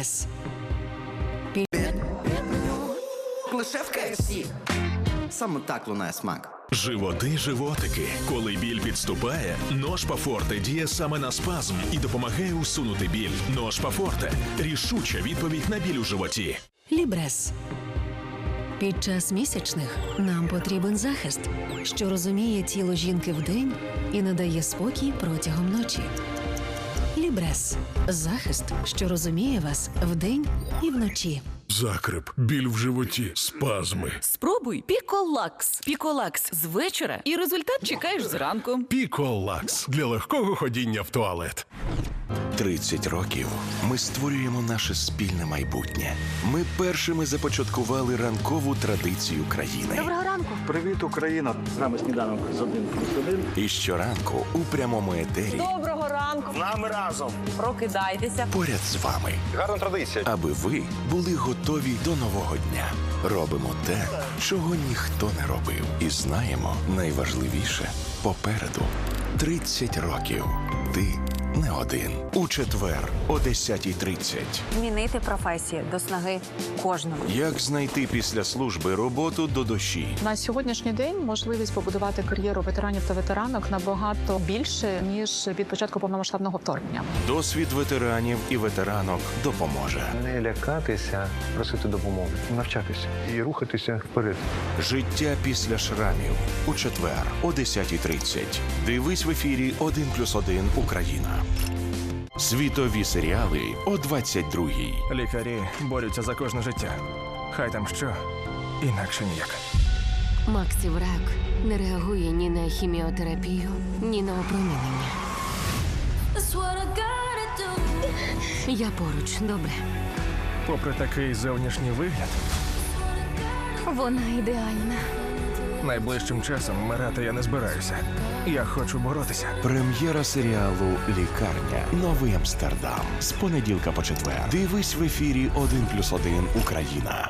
Лібрес. Лише в KFC. Саме так лунає смак. Животи, животики. Коли біль підступає, ножпа Форте діє саме на спазм і допомагає усунути біль. Ножпа Форте рішуча відповідь на біль у животі. Лібрес. Під час місячних нам потрібен захист, що розуміє тіло жінки вдень і надає спокій протягом ночі. Лібрес захист, що розуміє вас вдень і вночі. Закрип, біль в животі, спазми. Спробуй Піколакс. Піколакс з вечора, і результат чекаєш зранку. Піколакс для легкого ходіння в туалет. 30 років ми створюємо наше спільне майбутнє. Ми першими започаткували ранкову традицію країни. Доброго ранку. Привіт, Україна! З нами сніданок з один плюс один. І щоранку у прямому етері Доброго ранку. З нами разом. Прокидайтеся. поряд з вами, Гарна традиція. аби ви були готові до нового дня. Робимо те, чого ніхто не робив, і знаємо найважливіше попереду 30 років. Ти не один. У четвер о 10.30. Змінити професію до снаги кожному. Як знайти після служби роботу до душі? На сьогоднішній день можливість побудувати кар'єру ветеранів та ветеранок набагато більше ніж від початку повномасштабного вторгнення. Досвід ветеранів і ветеранок допоможе. Не лякатися, просити допомоги, навчатися і рухатися вперед. Життя після шрамів у четвер о 10.30. Дивись в ефірі 1+,1 Україна. Світові серіали о 22-й. Лікарі борються за кожне життя. Хай там що, інакше ніяк. Максів рак не реагує ні на хіміотерапію, ні на опромінення. Я поруч, добре. Попри такий зовнішній вигляд, Вона ідеальна. Найближчим часом вмирати я не збираюся. Я хочу боротися. Прем'єра серіалу Лікарня. Новий Амстердам. З понеділка по четвер. Дивись в ефірі 1+,1 Україна.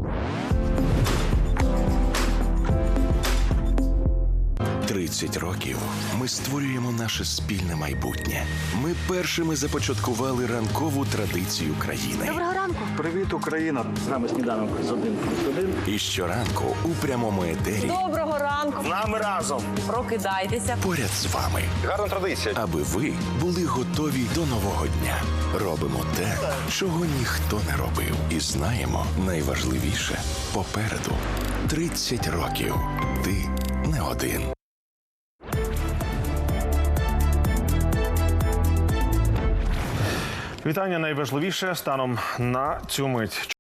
Тридцять років ми створюємо наше спільне майбутнє. Ми першими започаткували ранкову традицію країни. Доброго ранку. Привіт, Україна! З нами сніданок з один плюс один. І щоранку у прямому етері Доброго ранку. З нами разом. Прокидайтеся. поряд з вами, Гарна традиція. аби ви були готові до нового дня. Робимо те, чого ніхто не робив, і знаємо найважливіше попереду 30 років. Ти не один. Вітання найважливіше станом на цю мить.